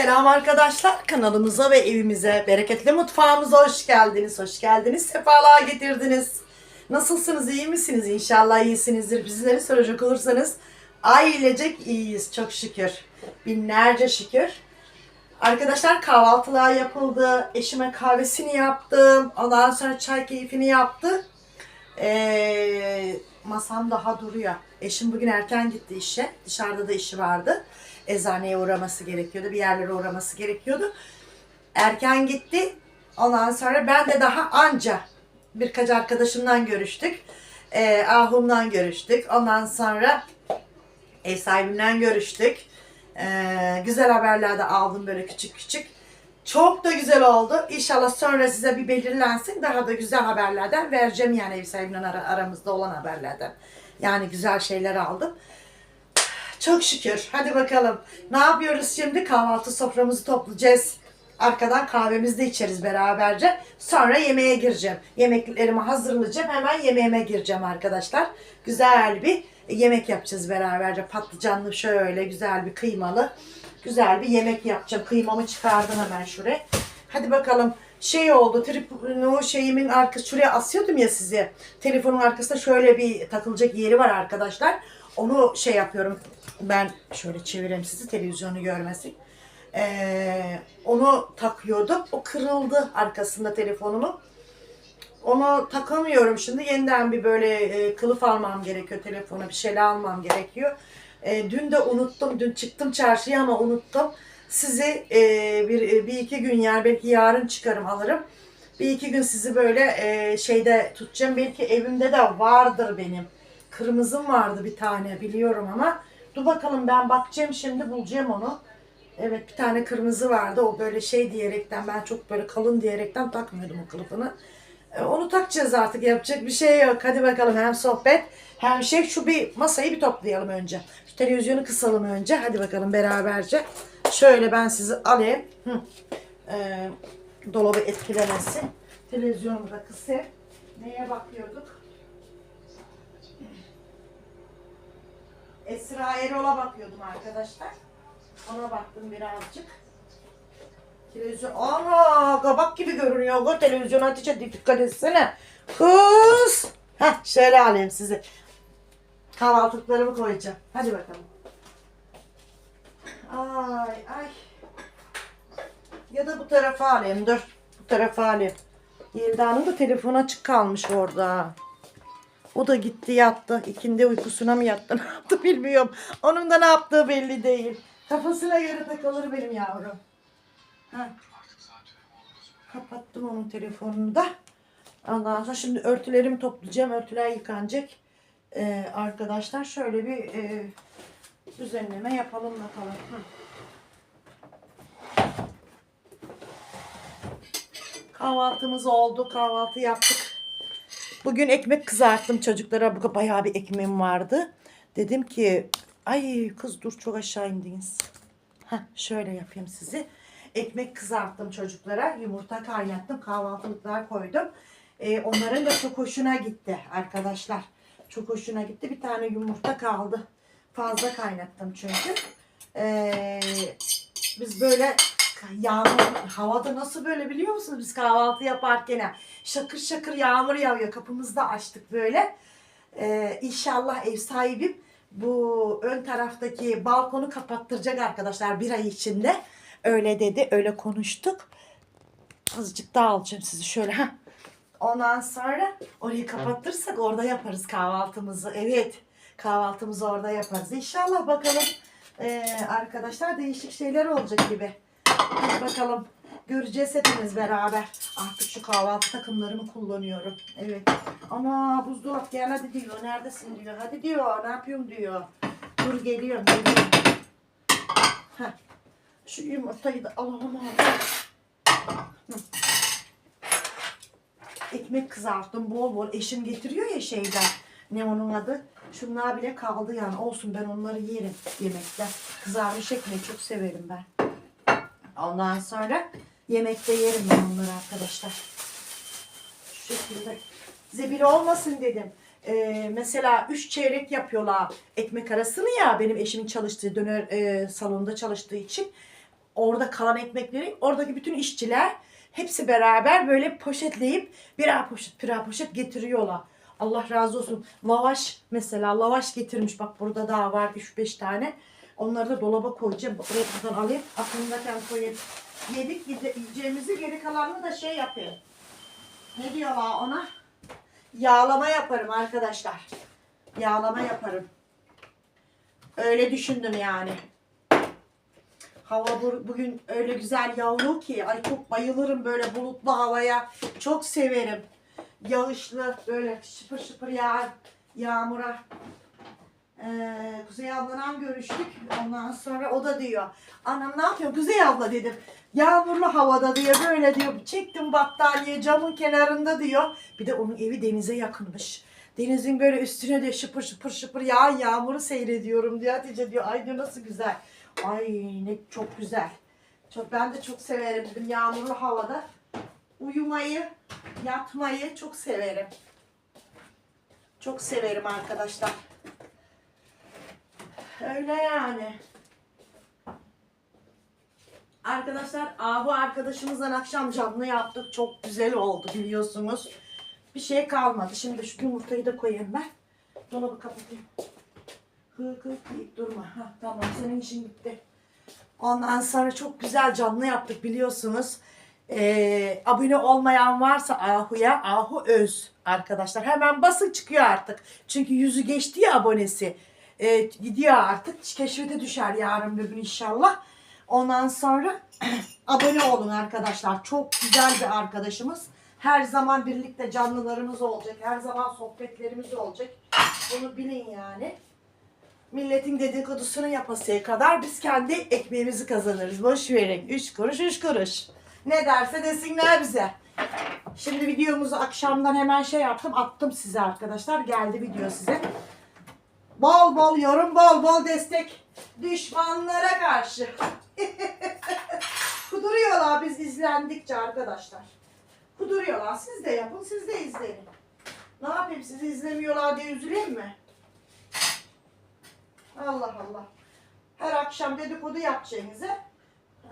Selam arkadaşlar kanalımıza ve evimize, bereketli mutfağımıza hoş geldiniz. Hoş geldiniz, sefalar getirdiniz. Nasılsınız, iyi misiniz? İnşallah iyisinizdir. Bizleri soracak olursanız ailecek iyiyiz çok şükür. Binlerce şükür. Arkadaşlar kahvaltılar yapıldı. Eşime kahvesini yaptım. Ondan sonra çay keyfini yaptı. Ee, masam daha duruyor. Eşim bugün erken gitti işe. Dışarıda da işi vardı. Eczaneye uğraması gerekiyordu. Bir yerlere uğraması gerekiyordu. Erken gitti. Ondan sonra ben de daha anca birkaç arkadaşımdan görüştük. Ee, Ahum'dan görüştük. Ondan sonra ev sahibimden görüştük. Ee, güzel haberler de aldım böyle küçük küçük. Çok da güzel oldu. İnşallah sonra size bir belirlensin. Daha da güzel haberlerden vereceğim yani ev sahibinden ara- aramızda olan haberlerden. Yani güzel şeyler aldım. Çok şükür. Hadi bakalım. Ne yapıyoruz şimdi? Kahvaltı soframızı toplayacağız. Arkadan kahvemizi de içeriz beraberce. Sonra yemeğe gireceğim. Yemeklerimi hazırlayacağım. Hemen yemeğime gireceğim arkadaşlar. Güzel bir yemek yapacağız beraberce. Patlıcanlı şöyle güzel bir kıymalı. Güzel bir yemek yapacağım. Kıymamı çıkardım hemen şuraya. Hadi bakalım. Şey oldu. Tripod şeyimin arkası şuraya asıyordum ya size. Telefonun arkasında şöyle bir takılacak yeri var arkadaşlar. Onu şey yapıyorum. Ben şöyle çevireyim sizi televizyonu görmesin. Ee, onu takıyordum. O kırıldı arkasında telefonumun. Onu takamıyorum şimdi. Yeniden bir böyle e, kılıf almam gerekiyor telefona. Bir şeyler almam gerekiyor. E, dün de unuttum. Dün çıktım çarşıya ama unuttum. Sizi e, bir, bir iki gün yani belki yarın çıkarım alırım. Bir iki gün sizi böyle e, şeyde tutacağım. Belki evimde de vardır benim. Kırmızım vardı bir tane biliyorum ama. Dur bakalım ben bakacağım şimdi bulacağım onu. Evet bir tane kırmızı vardı. O böyle şey diyerekten ben çok böyle kalın diyerekten takmıyordum o kılıfını. E, Onu takacağız artık yapacak bir şey yok. Hadi bakalım hem sohbet hem şey şu bir masayı bir toplayalım önce. Şu televizyonu kısalım önce. Hadi bakalım beraberce. Şöyle ben sizi alayım. Hı. E, dolabı etkilemesin. Televizyonumu da kısayım. Neye bakıyorduk? Esra Erol'a bakıyordum arkadaşlar. Ona baktım birazcık. Televizyon. Ana kabak gibi görünüyor. O televizyon Hatice dikkat etsene. Kız. Heh şöyle alayım sizi. Kahvaltılıklarımı koyacağım. Hadi bakalım. Ay ay. Ya da bu tarafa alayım. Dur. Bu tarafa alayım. Yelda'nın da telefonu açık kalmış orada. O da gitti yattı. İkindi uykusuna mı yattı ne yaptı bilmiyorum. Onun da ne yaptığı belli değil. Kafasına göre takılır benim yavrum. Ha. Kapattım onun telefonunu da. Ondan sonra şimdi örtülerimi toplayacağım. Örtüler yıkanacak. Ee, arkadaşlar şöyle bir e, düzenleme yapalım bakalım. Hı. Kahvaltımız oldu. Kahvaltı yaptık. Bugün ekmek kızarttım çocuklara. Bu bayağı bir ekmeğim vardı. Dedim ki ay kız dur çok aşağı indiniz. Heh, şöyle yapayım sizi. Ekmek kızarttım çocuklara. Yumurta kaynattım. Kahvaltılıklar koydum. Ee, onların da çok hoşuna gitti arkadaşlar. Çok hoşuna gitti. Bir tane yumurta kaldı. Fazla kaynattım çünkü. Ee, biz böyle yağmur havada nasıl böyle biliyor musunuz? Biz kahvaltı yaparken şakır şakır yağmur yağıyor. Kapımızda açtık böyle. Ee, inşallah ev sahibim bu ön taraftaki balkonu kapattıracak arkadaşlar bir ay içinde. Öyle dedi öyle konuştuk. Azıcık daha alacağım sizi şöyle ha. Ondan sonra orayı kapattırsak orada yaparız kahvaltımızı. Evet kahvaltımızı orada yaparız. İnşallah bakalım ee, arkadaşlar değişik şeyler olacak gibi Hadi bakalım. Göreceğiz hepimiz beraber. Artık şu kahvaltı takımlarımı kullanıyorum. Evet. Ama buzdolap gel hadi diyor. Neredesin diyor. Hadi diyor. Ne yapıyorum diyor. Dur geliyorum. geliyorum. Heh. Şu yumurtayı da alalım. Ekmek kızarttım bol bol. Eşim getiriyor ya şeyden. Ne onun adı? Şunlar bile kaldı yani. Olsun ben onları yerim yemekte. Kızarmış ekmeği çok severim ben. Ondan sonra yemekte yerim ben onları arkadaşlar. Şu şekilde. Zebil olmasın dedim. Ee, mesela üç çeyrek yapıyorlar ekmek arasını ya benim eşimin çalıştığı döner e, salonunda çalıştığı için. orada kalan ekmekleri oradaki bütün işçiler hepsi beraber böyle poşetleyip birer poşet birer poşet getiriyorlar. Allah razı olsun. Lavaş mesela lavaş getirmiş. Bak burada daha var 3-5 tane. Onları da dolaba koyacağım. Buraya buradan alayım. Aklımdayken koyayım. Yedik yiyece- yiyeceğimizi geri kalanını da şey yapayım. Ne diyorlar ona? Yağlama yaparım arkadaşlar. Yağlama yaparım. Öyle düşündüm yani. Hava bu- bugün öyle güzel yağıyor ki. Ay çok bayılırım böyle bulutlu havaya. Çok severim. Yağışlı böyle şıpır şıpır yağar yağmura. Ee, Kuzey abladan görüştük. Ondan sonra o da diyor. Anam ne yapıyor Kuzey abla dedim. Yağmurlu havada diyor böyle diyor. Çektim battaniye camın kenarında diyor. Bir de onun evi denize yakınmış. Denizin böyle üstüne de şıpır şıpır şıpır yağan yağmuru seyrediyorum diyor. Hatice diyor ay diyor nasıl güzel. Ay ne çok güzel. Çok ben de çok severim dedim yağmurlu havada. Uyumayı, yatmayı çok severim. Çok severim arkadaşlar. Öyle yani. Arkadaşlar Ahu arkadaşımızla akşam canlı yaptık. Çok güzel oldu biliyorsunuz. Bir şey kalmadı. Şimdi şu yumurtayı da koyayım ben. Dolabı kapatayım. Hı hı deyip durma. Ha, tamam senin işin bitti. Ondan sonra çok güzel canlı yaptık biliyorsunuz. Ee, abone olmayan varsa Ahu'ya Ahu Öz arkadaşlar. Hemen basın çıkıyor artık. Çünkü yüzü geçti ya abonesi. Ee, gidiyor artık. Keşfete düşer yarın bir gün inşallah. Ondan sonra abone olun arkadaşlar. Çok güzel bir arkadaşımız. Her zaman birlikte canlılarımız olacak. Her zaman sohbetlerimiz olacak. Bunu bilin yani. Milletin dedikodusunu yapasıya kadar biz kendi ekmeğimizi kazanırız. Boş verin. Üç kuruş, üç kuruş. Ne derse desinler bize. Şimdi videomuzu akşamdan hemen şey yaptım. Attım size arkadaşlar. Geldi video size. Bol bol yorum, bol bol destek. Düşmanlara karşı. Kuduruyorlar biz izlendikçe arkadaşlar. Kuduruyorlar. Siz de yapın, siz de izleyin. Ne yapayım sizi izlemiyorlar diye üzüleyim mi? Allah Allah. Her akşam dedikodu yapacağınıza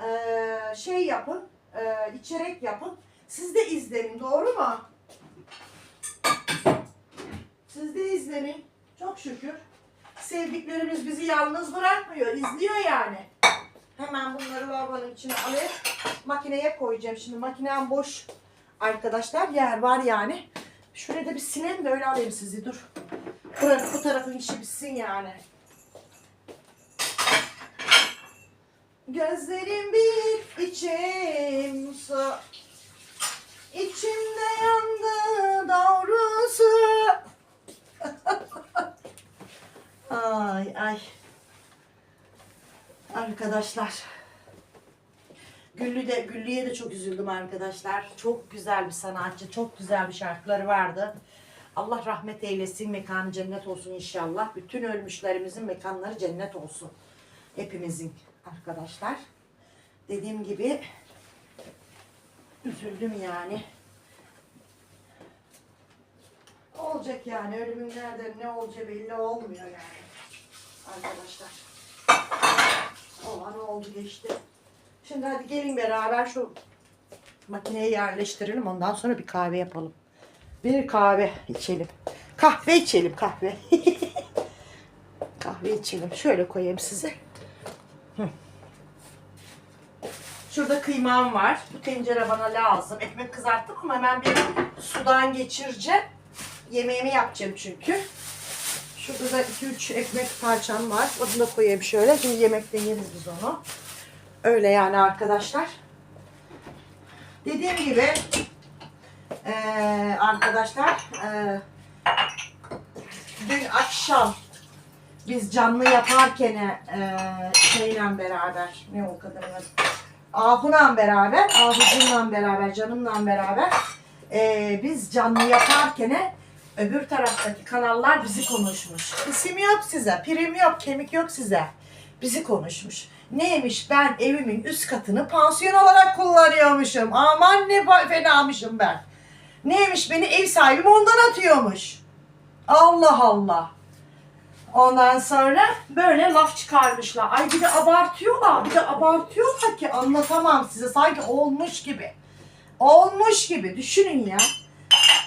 eee, şey yapın, eee, içerek yapın. Siz de izlenin, doğru mu? Siz de izlenin. Çok şükür. Sevdiklerimiz bizi yalnız bırakmıyor. izliyor yani. Hemen bunları lavabonun içine alayım. Makineye koyacağım. Şimdi makinem boş. Arkadaşlar yer var yani. Şuraya da bir silelim de öyle alayım sizi. Dur. Buranın bu tarafın işi bitsin yani. Gözlerim bir içim su. İçimde yandı doğrusu. ay ay. Arkadaşlar. Güllü de, Güllü'ye de çok üzüldüm arkadaşlar. Çok güzel bir sanatçı, çok güzel bir şarkıları vardı. Allah rahmet eylesin, mekanı cennet olsun inşallah. Bütün ölmüşlerimizin mekanları cennet olsun. Hepimizin arkadaşlar. Dediğim gibi üzüldüm yani. Olacak yani ölümün nerede ne olacağı belli olmuyor yani. Arkadaşlar. Olan oldu geçti. Şimdi hadi gelin beraber şu makineye yerleştirelim. Ondan sonra bir kahve yapalım. Bir kahve içelim. Kahve içelim kahve. kahve içelim. Şöyle koyayım size. Şurada kıymam var. Bu tencere bana lazım. Ekmek kızarttım ama hemen bir sudan geçireceğim. Yemeğimi yapacağım çünkü. Şurada da 2-3 ekmek parçam var. Onu da koyayım şöyle. Şimdi yemekte yeriz biz onu. Öyle yani arkadaşlar. Dediğim gibi eee, arkadaşlar eee, dün akşam biz canlı yaparken eee şeyle beraber ne o kadar Ahu'la beraber, Ahu'cumla beraber, canımla beraber eee, biz canlı yaparken öbür taraftaki kanallar bizi konuşmuş. İsim yok size, prim yok, kemik yok size. Bizi konuşmuş. Neymiş ben evimin üst katını pansiyon olarak kullanıyormuşum. Aman ne fenamışım ben. Neymiş beni ev sahibim ondan atıyormuş. Allah Allah. Ondan sonra böyle laf çıkarmışlar. Ay bir de abartıyorlar. Bir de abartıyorlar ki anlatamam size. Sanki olmuş gibi. Olmuş gibi. Düşünün ya.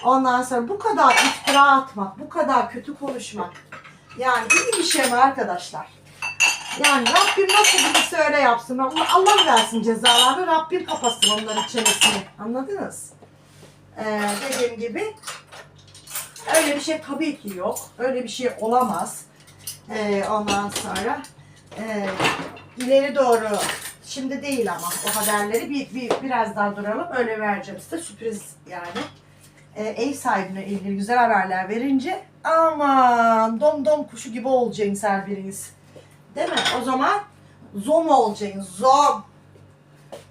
Ondan sonra bu kadar iftira atmak, bu kadar kötü konuşmak. Yani iyi bir şey mi arkadaşlar? Yani Rabbim nasıl birisi öyle yapsın. Allah, versin cezalarını. Rabbim kapatsın onların çenesini. Anladınız? Ee, dediğim gibi öyle bir şey tabii ki yok. Öyle bir şey olamaz. Ee, ondan sonra e, ileri doğru şimdi değil ama o haberleri bir, bir biraz daha duralım. Öyle vereceğim size sürpriz yani. Ee, ev sahibine ilgili güzel haberler verince aman dom dom kuşu gibi olacaksınız her biriniz. Değil mi? O zaman zom olacaksınız. Zom.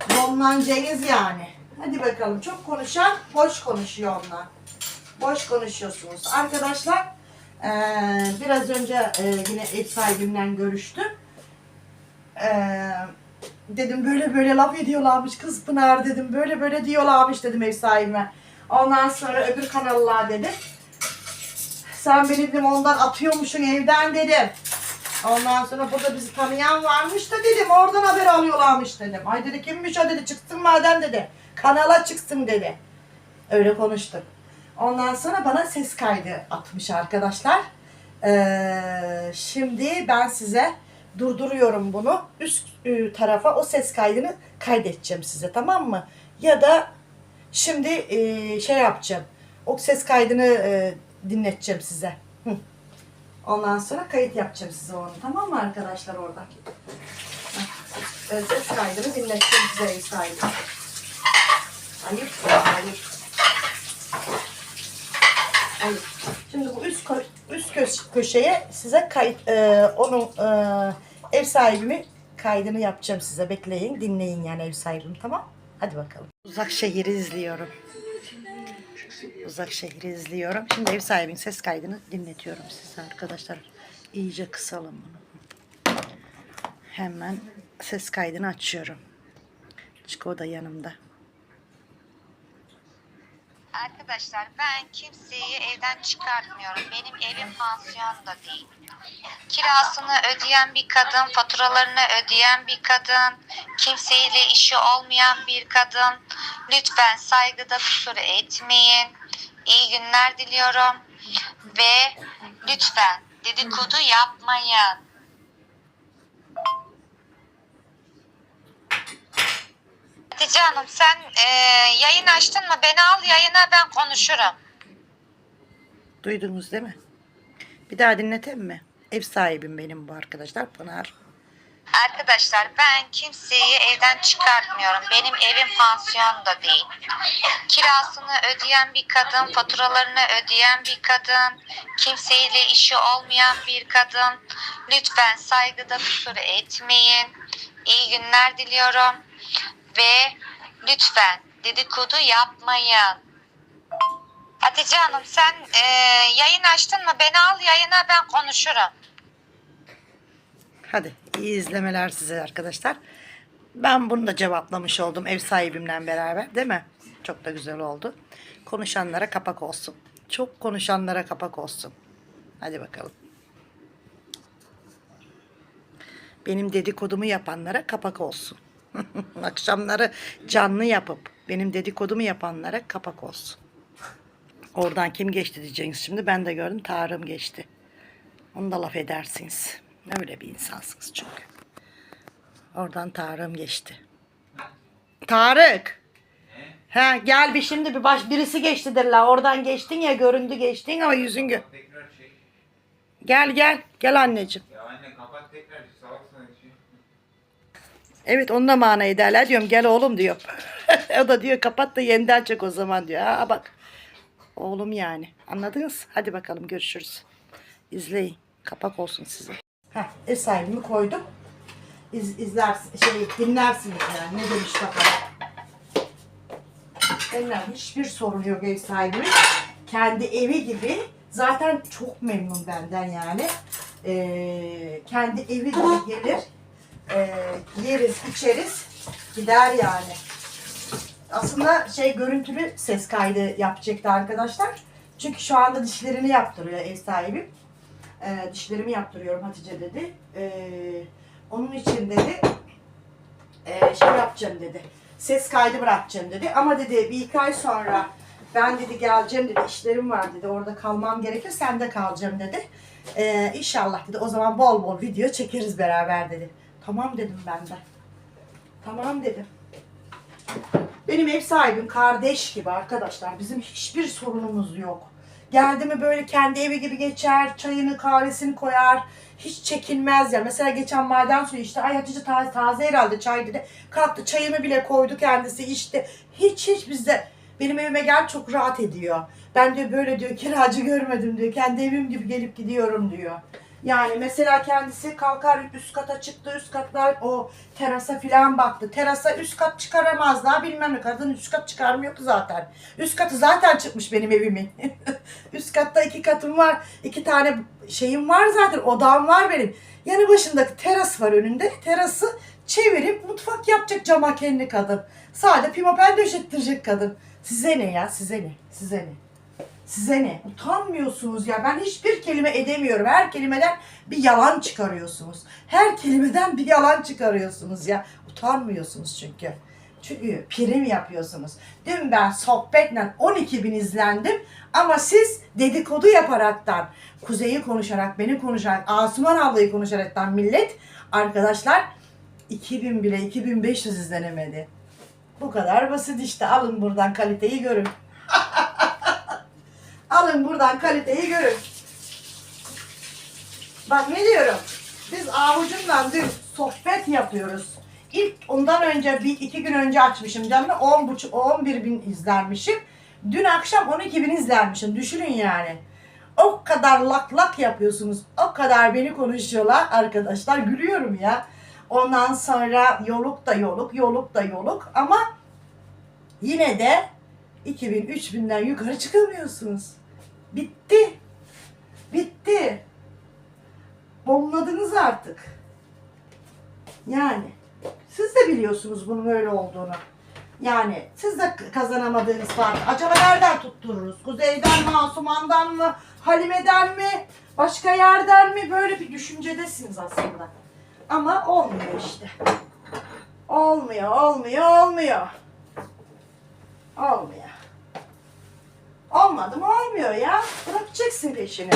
Zomlanacaksınız yani. Hadi bakalım. Çok konuşan boş konuşuyor onlar. Boş konuşuyorsunuz. Arkadaşlar eee, biraz önce eee, yine ev sahibimle görüştüm. Dedim böyle böyle laf ediyorlarmış kız Pınar dedim. Böyle böyle diyorlarmış dedim ev sahibime. Ondan sonra öbür kanallar dedim. Sen beni dedim ondan atıyormuşsun evden dedim. Ondan sonra burada bizi tanıyan varmış da dedim. Oradan haber alıyorlarmış dedim. Ay dedi kimmiş o dedi. Çıksın madem dedi. Kanala çıksın dedi. Öyle konuştuk. Ondan sonra bana ses kaydı atmış arkadaşlar. Ee, şimdi ben size durduruyorum bunu. Üst e, tarafa o ses kaydını kaydedeceğim size tamam mı? Ya da şimdi e, şey yapacağım. O ses kaydını e, dinleteceğim size. Hı. Ondan sonra kayıt yapacağım size onu. Tamam mı arkadaşlar orada? Ses kaydını dinleteceğim size ev sahibi. Ayıp, ayıp. Ayıp. Şimdi bu üst kö- üst kö- köşeye size kayıt e, onun e, ev sahibimi kaydını yapacağım size. Bekleyin, dinleyin yani ev sahibim tamam? Hadi bakalım. Uzak şehri izliyorum. Uzak şehri izliyorum. Şimdi ev sahibinin ses kaydını dinletiyorum size arkadaşlar. İyice kısalım bunu. Hemen ses kaydını açıyorum. Çünkü o da yanımda. Arkadaşlar ben kimseyi evden çıkartmıyorum. Benim evim pansiyon da değil. Kirasını ödeyen bir kadın, faturalarını ödeyen bir kadın, kimseyle işi olmayan bir kadın. Lütfen saygıda kusur etmeyin. İyi günler diliyorum. Ve lütfen dedikodu yapmayın. Hatice Hanım sen e, yayın açtın mı? Beni al yayına ben konuşurum. Duydunuz değil mi? Bir daha dinleteyim mi? Ev sahibim benim bu arkadaşlar Pınar. Arkadaşlar ben kimseyi evden çıkartmıyorum. Benim evim pansiyon da değil. Kirasını ödeyen bir kadın, faturalarını ödeyen bir kadın, kimseyle işi olmayan bir kadın. Lütfen saygıda kusur etmeyin. İyi günler diliyorum. Ve lütfen dedikodu yapmayın. Hatice Hanım sen e, yayın açtın mı? Beni al yayına ben konuşurum. Hadi iyi izlemeler size arkadaşlar. Ben bunu da cevaplamış oldum ev sahibimle beraber değil mi? Çok da güzel oldu. Konuşanlara kapak olsun. Çok konuşanlara kapak olsun. Hadi bakalım. Benim dedikodumu yapanlara kapak olsun. Akşamları canlı yapıp benim dedikodumu yapanlara kapak olsun. Oradan kim geçti diyeceksiniz şimdi. Ben de gördüm Tarım geçti. Onu da laf edersiniz. Öyle bir insansınız çünkü. Oradan Tarım geçti. Tarık. Ha gel bir şimdi bir baş birisi geçti derler. Oradan geçtin ya göründü geçtin ama yüzün gö. Tekrar çek. Gel gel gel anneciğim. Ya anne kapat tekrar. Evet onunla mana ederler diyorum gel oğlum diyor. o da diyor kapat da yeniden çek o zaman diyor. Ha bak. Oğlum yani. Anladınız? Hadi bakalım görüşürüz. İzleyin. Kapak olsun size. Heh, ev sahibimi koydum. İz, izlersin, şey dinlersiniz yani. Ne demiş bakalım. Benden hiçbir sorun yok ev sahibimin. Kendi evi gibi. Zaten çok memnun benden yani. Ee, kendi evi gibi gelir. Ee, yeriz, içeriz. Gider yani. Aslında şey görüntülü ses kaydı yapacaktı arkadaşlar. Çünkü şu anda dişlerini yaptırıyor ev sahibim. Ee, dişlerimi yaptırıyorum Hatice dedi. Ee, onun için dedi e, şey yapacağım dedi. Ses kaydı bırakacağım dedi. Ama dedi bir iki ay sonra ben dedi geleceğim dedi. işlerim var dedi. Orada kalmam gerekir. Sen de kalacağım dedi. Ee, inşallah dedi. O zaman bol bol video çekeriz beraber dedi. Tamam dedim ben de. Tamam dedim. Benim ev sahibim kardeş gibi arkadaşlar. Bizim hiçbir sorunumuz yok. Geldi mi böyle kendi evi gibi geçer, çayını kahvesini koyar. Hiç çekinmez ya. Mesela geçen maden suyu işte ay Hatice taze, taze herhalde çay dedi. Kalktı çayını bile koydu kendisi içti. Hiç hiç bizde benim evime gel çok rahat ediyor. Ben diyor böyle diyor kiracı görmedim diyor. Kendi evim gibi gelip gidiyorum diyor. Yani mesela kendisi kalkar üst kata çıktı üst katlar o terasa filan baktı. Terasa üst kat çıkaramaz daha bilmem ne kadın üst kat çıkarmıyor ki zaten. Üst katı zaten çıkmış benim evimin. üst katta iki katım var. iki tane şeyim var zaten odam var benim. Yanı başındaki teras var önünde. Terası çevirip mutfak yapacak cama kendi kadın. Sade pimapen döşettirecek kadın. Size ne ya size ne size ne. Size ne? Utanmıyorsunuz ya. Ben hiçbir kelime edemiyorum. Her kelimeden bir yalan çıkarıyorsunuz. Her kelimeden bir yalan çıkarıyorsunuz ya. Utanmıyorsunuz çünkü. Çünkü prim yapıyorsunuz. Dün ben sohbetle 12 bin izlendim. Ama siz dedikodu yaparaktan, Kuzey'i konuşarak, beni konuşarak, Asuman ablayı konuşaraktan millet, arkadaşlar 2000 bile 2500 izlenemedi. Bu kadar basit işte. Alın buradan kaliteyi görün. Alın buradan kaliteyi görün. Bak ne diyorum. Biz avucumdan dün sohbet yapıyoruz. İlk ondan önce bir iki gün önce açmışım canlı 10 buçuk 11 bin izlenmişim. Dün akşam 12 bin izlenmişim. Düşünün yani. O kadar lak lak yapıyorsunuz. O kadar beni konuşuyorlar arkadaşlar. Gülüyorum ya. Ondan sonra yoluk da yoluk, yoluk da yoluk ama yine de 2000 3000'den yukarı çıkamıyorsunuz. Bitti. Bitti. Bomladınız artık. Yani siz de biliyorsunuz bunun öyle olduğunu. Yani siz de kazanamadığınız var. Acaba nereden tuttururuz? Kuzeyden mi, Asuman'dan mı, Halime'den mi, başka yerden mi? Böyle bir düşüncedesiniz aslında. Ama olmuyor işte. Olmuyor, olmuyor, olmuyor. Olmuyor. Olmadı mı olmuyor ya. Bırakacaksın peşini.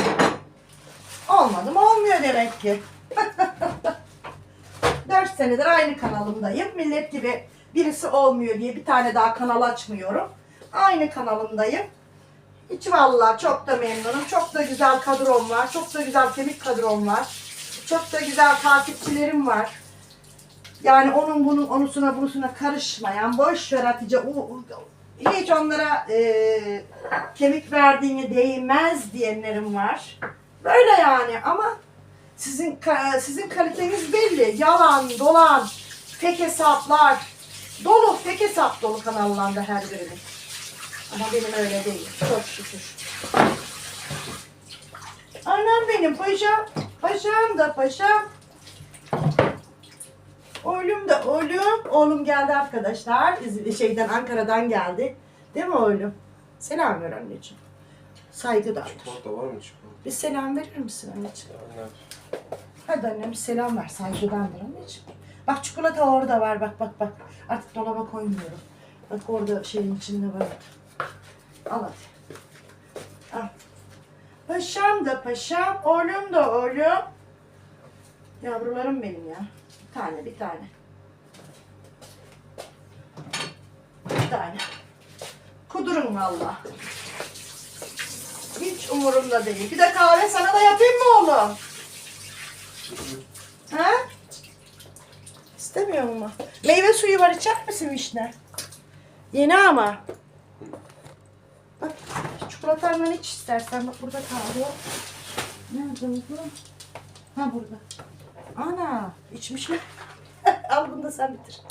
Olmadı mı olmuyor demek ki. 4 senedir aynı kanalımdayım. Millet gibi birisi olmuyor diye bir tane daha kanal açmıyorum. Aynı kanalımdayım. Hiç vallahi çok da memnunum. Çok da güzel kadrom var. Çok da güzel kemik kadrom var. Çok da güzel takipçilerim var. Yani onun bunun onusuna bunusuna karışmayan boş ver Hatice. Hiç onlara e, kemik verdiğine değmez diyenlerim var. Böyle yani ama sizin ka- sizin kaliteniz belli. Yalan, dolan, fake hesaplar. Dolu, fake hesap dolu kanallarda her birinin. Ama benim öyle değil. Çok şükür. Anam benim paşam. Paşam da paşam. Oğlum da oğlum. Oğlum geldi arkadaşlar. İz- Şeyden Ankara'dan geldi. Değil mi oğlum? Selam ver anneciğim. Saygılar. Çikolata var mı çikolata? Bir selam verir misin anneciğim? Anne. Hadi annem bir selam ver. Saygıdandır anneciğim. Bak çikolata orada var. Bak bak bak. Artık dolaba koymuyorum. Bak orada şeyin içinde var. Al hadi. Al. Paşam da paşam. Oğlum da oğlum. Yavrularım benim ya. Tane bir tane. Bir tane. Kudurun valla. Hiç umurumda değil. Bir de kahve sana da yapayım mı oğlum? Ha? İstemiyor mu? Meyve suyu var içer misin vişne? Yeni ama. Bak çikolatanla iç istersen. Bak burada kaldı. Nerede bu? Ha burada. Ana içmiş mi? Al bunu da sen bitir.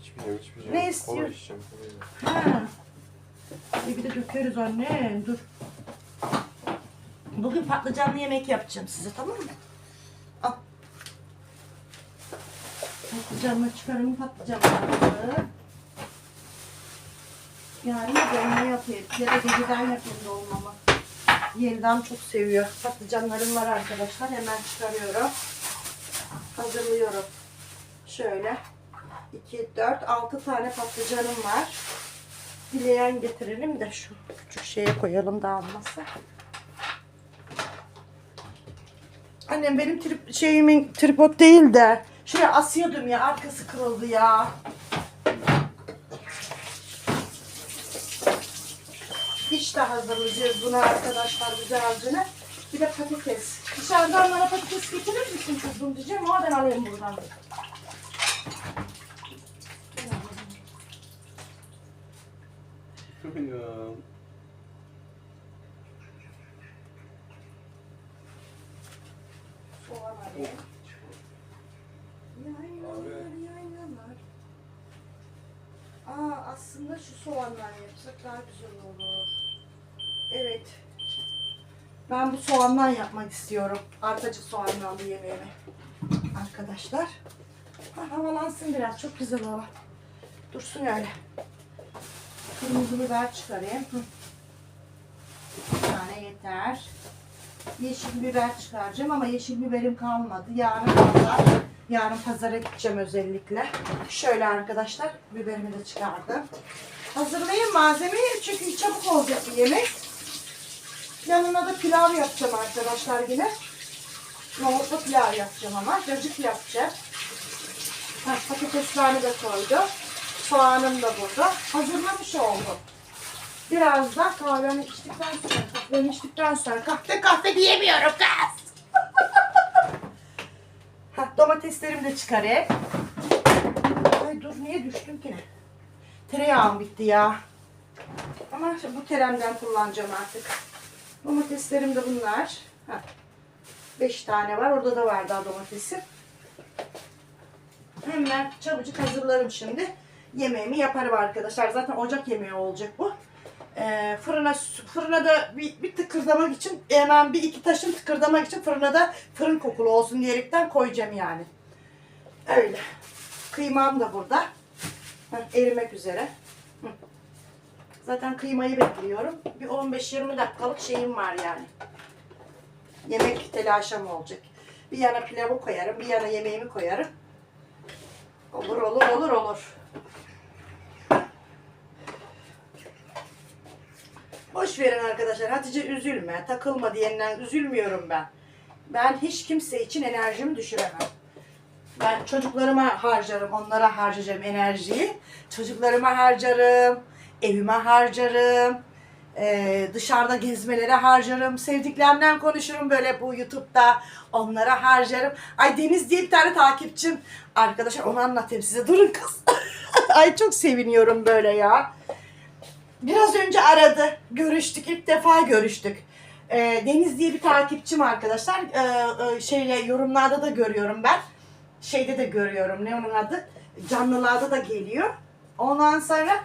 İçmeyeceğim, içmeyeceğim. Ne Kola istiyor? içeceğim. Ha. Bir de dökeriz anne. Dur. Bugün patlıcanlı yemek yapacağım size tamam mı? Al. Patlıcanla çıkarım patlıcanları. Yani dolma yapayım. Ya da geceden yapayım dolmamı. Yeniden çok seviyor. Patlıcanlarım var arkadaşlar. Hemen çıkarıyorum. Hazırlıyorum. Şöyle. 2, 4, 6 tane patlıcanım var. Dileyen getirelim de şu küçük şeye koyalım dağılmasa. Annem benim trip, şeyimin tripod değil de şuraya asıyordum ya arkası kırıldı ya. De hazırlayacağız bunu arkadaşlar güzelce. Bir de patates. Dışarıdan bana patates getirir misin kuzum diyeceğim ama ben alayım buradan. Ya. Soğan alayım. Yaylalar, yaylalar. Aa aslında şu soğandan yapsak daha güzel olur. Evet. Ben bu soğandan yapmak istiyorum. Arpacık soğandan bu yemeğimi. Arkadaşlar. Ha, havalansın biraz. Çok güzel olur. Dursun öyle. Kırmızı biber çıkarayım. Hı. Bir tane yeter. Yeşil biber çıkaracağım ama yeşil biberim kalmadı. Yarın pazar. Yarın pazara gideceğim özellikle. Şöyle arkadaşlar biberimi de çıkardım. Hazırlayayım malzemeyi çünkü çabuk olacak bir yemek. Yanına da pilav yapacağım arkadaşlar yine. Nohutlu pilav yapacağım ama. Cacık yapacağım. Ha, patateslerini de koydum. Soğanım da burada. Hazırlamış oldum. Biraz da kahvemi içtikten sonra, kahvemi içtikten sonra kahve kahve diyemiyorum kız. ha, domateslerimi de çıkarayım. Ay dur niye düştüm ki? Tereyağım bitti ya. Ama bu teremden kullanacağım artık. Domateslerim de bunlar. Ha. Beş tane var. Orada da var daha domatesim. Hemen çabucak hazırlarım şimdi. Yemeğimi yaparım arkadaşlar. Zaten ocak yemeği olacak bu. Ee, fırına fırına da bir, bir tıkırdamak için hemen bir iki taşın tıkırdamak için fırına da fırın kokulu olsun diyerekten koyacağım yani. Öyle. Kıymam da burada. Heh, erimek üzere. Hı. Zaten kıymayı bekliyorum. Bir 15-20 dakikalık şeyim var yani. Yemek telaşım olacak. Bir yana pilavı koyarım, bir yana yemeğimi koyarım. Olur olur olur olur. Boş verin arkadaşlar. Hatice üzülme, takılma diyenden üzülmüyorum ben. Ben hiç kimse için enerjimi düşüremem. Ben çocuklarıma harcarım, onlara harcayacağım enerjiyi. Çocuklarıma harcarım, evime harcarım, eee, dışarıda gezmelere harcarım, sevdiklerimden konuşurum böyle bu YouTube'da, onlara harcarım. Ay Deniz diye bir tane takipçim, arkadaşlar onu anlatayım size, durun kız. Ay çok seviniyorum böyle ya. Biraz önce aradı. Görüştük. ilk defa görüştük. Ee, Deniz diye bir takipçim arkadaşlar. Ee, e, şeyle yorumlarda da görüyorum ben. Şeyde de görüyorum. Ne onun adı? Canlılarda da geliyor. Ondan sonra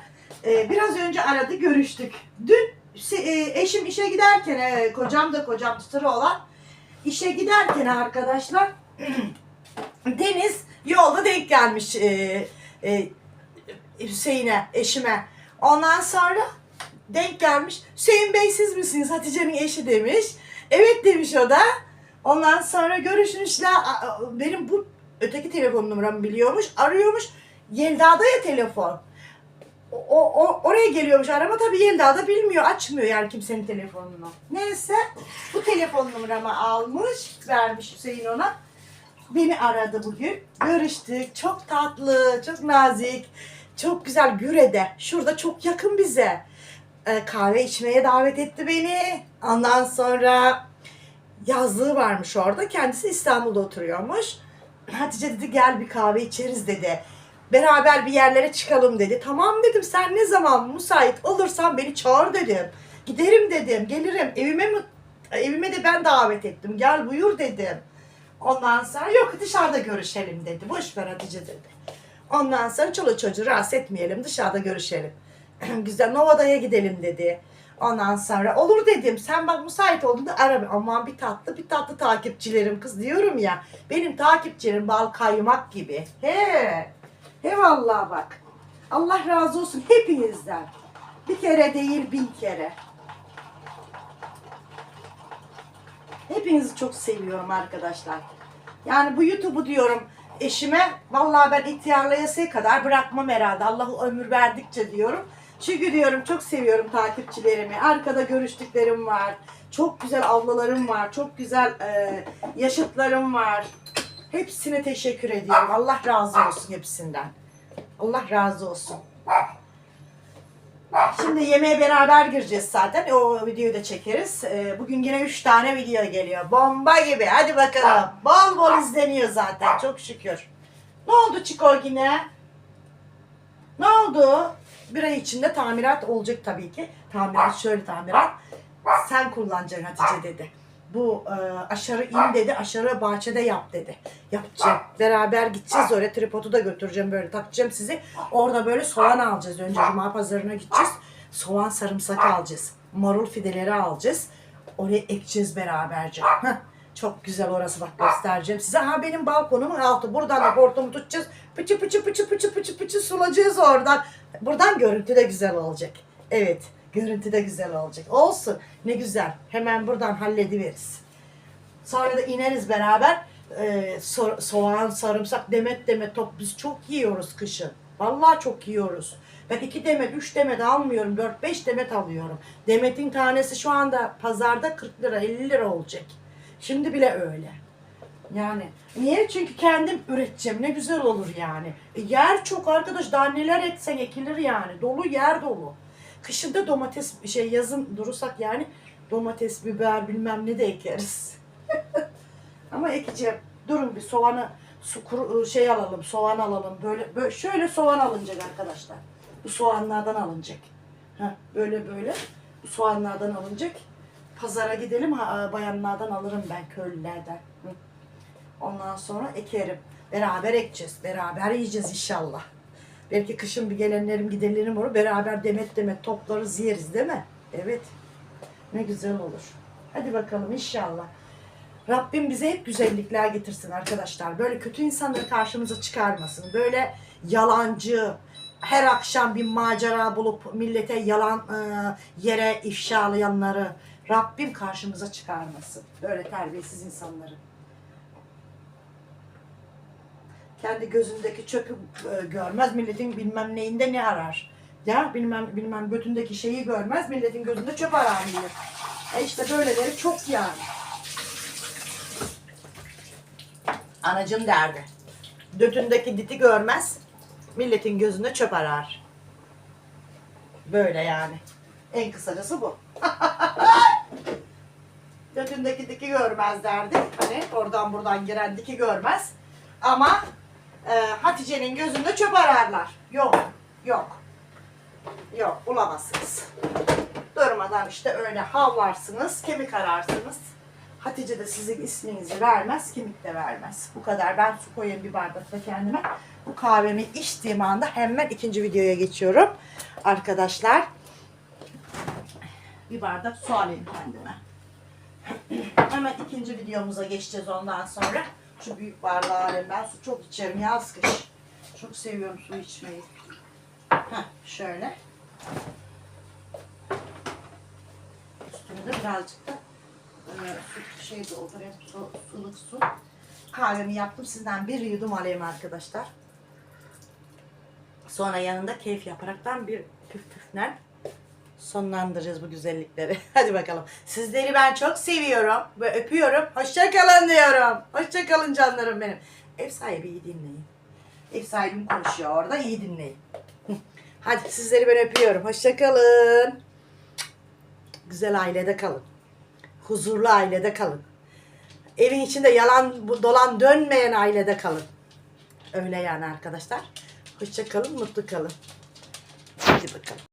e, biraz önce aradı. Görüştük. Dün e, eşim işe giderken e, kocam da kocam tutarı olan işe giderken arkadaşlar Deniz yolda denk gelmiş e, e, Hüseyin'e, eşime. Ondan sonra denk gelmiş. Hüseyin Bey siz misiniz? Hatice'nin eşi demiş. Evet demiş o da. Ondan sonra görüşmüşler. Benim bu öteki telefon numaramı biliyormuş. Arıyormuş. Yelda'da ya telefon. O, o, oraya geliyormuş arama tabii Yelda da bilmiyor. Açmıyor yani kimsenin telefonunu. Neyse bu telefon numaramı almış. Vermiş Hüseyin ona. Beni aradı bugün. Görüştük. Çok tatlı, çok nazik, çok güzel Güre'de. Şurada çok yakın bize. Ee, kahve içmeye davet etti beni. Ondan sonra yazlığı varmış orada. Kendisi İstanbul'da oturuyormuş. Hatice dedi gel bir kahve içeriz dedi. Beraber bir yerlere çıkalım dedi. Tamam dedim sen ne zaman müsait olursan beni çağır dedim. Giderim dedim gelirim evime mi evime de ben davet ettim. Gel buyur dedim. Ondan sonra yok dışarıda görüşelim dedi. Boş ver Hatice dedi. Ondan sonra çoluk çocuğu rahatsız etmeyelim dışarıda görüşelim. Güzel Nova'da'ya gidelim dedi. Ondan sonra olur dedim. Sen bak müsait olduğunda ara. Aman bir tatlı bir tatlı takipçilerim kız diyorum ya. Benim takipçilerim bal kaymak gibi. He. He bak. Allah razı olsun hepinizden. Bir kere değil bin kere. Hepinizi çok seviyorum arkadaşlar. Yani bu YouTube'u diyorum eşime vallahi ben ihtiyarlayasıya kadar bırakmam herhalde. Allah ömür verdikçe diyorum. Çünkü diyorum çok seviyorum takipçilerimi. Arkada görüştüklerim var. Çok güzel ablalarım var. Çok güzel e, yaşıtlarım var. Hepsine teşekkür ediyorum. Allah razı olsun hepsinden. Allah razı olsun. Şimdi yemeğe beraber gireceğiz zaten. O videoyu da çekeriz. Ee, bugün yine 3 tane video geliyor. Bomba gibi. Hadi bakalım. Bol bol izleniyor zaten. Çok şükür. Ne oldu Çiko yine? Ne oldu? Bir ay içinde tamirat olacak tabii ki. Tamirat şöyle tamirat. Sen kullanacaksın Hatice dedi. Bu e, aşarı in dedi. Aşarı bahçede yap dedi. Yapacağım. Beraber gideceğiz oraya. Tripodu da götüreceğim böyle takacağım sizi. Orada böyle soğan alacağız. Önce cuma pazarına gideceğiz. Soğan sarımsak alacağız. Marul fideleri alacağız. Oraya ekeceğiz beraberce. Heh. Çok güzel orası bak göstereceğim size. Ha benim balkonumun altı. Buradan da hortumu tutacağız. Pıçı pıçı pıçı pıçı pıçı pıçı sulacağız oradan. Buradan görüntü de güzel olacak. Evet. Görüntü de güzel olacak. Olsun. Ne güzel. Hemen buradan hallediveriz. Sonra da ineriz beraber. Ee, so- soğan, sarımsak, demet demet top. Biz çok yiyoruz kışın. Vallahi çok yiyoruz. Ben iki demet, üç demet almıyorum. Dört, beş demet alıyorum. Demetin tanesi şu anda pazarda 40 lira, 50 lira olacak. Şimdi bile öyle. Yani niye? Çünkü kendim üreteceğim. Ne güzel olur yani. E, yer çok arkadaş. Daha neler eksen ekilir yani. Dolu yer dolu. Kışında domates şey yazın durursak yani domates, biber bilmem ne de ekeriz. Ama ekeceğim. Durun bir soğanı su kuru, şey alalım, soğan alalım. Böyle, böyle şöyle soğan alınacak arkadaşlar. Bu soğanlardan alınacak. Heh, böyle böyle bu soğanlardan alınacak. Pazara gidelim ha, bayanlardan alırım ben köylülerden. Ondan sonra ekerim. Beraber ekeceğiz. Beraber yiyeceğiz inşallah. Belki kışın bir gelenlerim gidenlerim olur. Beraber demet demet toplarız yeriz değil mi? Evet. Ne güzel olur. Hadi bakalım inşallah. Rabbim bize hep güzellikler getirsin arkadaşlar. Böyle kötü insanları karşımıza çıkarmasın. Böyle yalancı, her akşam bir macera bulup millete yalan e, yere ifşalayanları Rabbim karşımıza çıkarmasın. Böyle terbiyesiz insanları. Kendi gözündeki çöpü e, görmez, milletin bilmem neyinde ne arar. Ya bilmem bilmem götündeki şeyi görmez, milletin gözünde çöp arar millet. E işte böyleleri çok yani. Anacım derdi. Götündeki diti görmez, milletin gözünde çöp arar. Böyle yani. En kısacası bu. Götündeki diki görmez derdi. Hani oradan buradan giren diki görmez. Ama e, Hatice'nin gözünde çöp ararlar. Yok, yok. Yok, bulamazsınız. Durmadan işte öyle havlarsınız, kemik ararsınız. Hatice de sizin isminizi vermez, kemik de vermez. Bu kadar. Ben su koyayım bir bardakta kendime. Bu kahvemi içtiğim anda hemen ikinci videoya geçiyorum. Arkadaşlar. Bir bardak su alayım kendime. Hemen ikinci videomuza geçeceğiz ondan sonra. Şu büyük bardağı alayım. Ben su çok içerim yaz kış. Çok seviyorum su içmeyi. Heh, şöyle. Üstüne de birazcık da e, su şey doldurayım. Su, suluk su. Kahvemi yaptım. Sizden bir yudum alayım arkadaşlar. Sonra yanında keyif yaparaktan bir püf püfler sonlandıracağız bu güzellikleri. Hadi bakalım. Sizleri ben çok seviyorum ve öpüyorum. Hoşça kalın diyorum. Hoşça kalın canlarım benim. Ev sahibi iyi dinleyin. Ev sahibim konuşuyor orada iyi dinleyin. Hadi sizleri ben öpüyorum. Hoşça kalın. Güzel ailede kalın. Huzurlu ailede kalın. Evin içinde yalan dolan dönmeyen ailede kalın. Öyle yani arkadaşlar. Hoşça kalın, mutlu kalın. Hadi bakalım.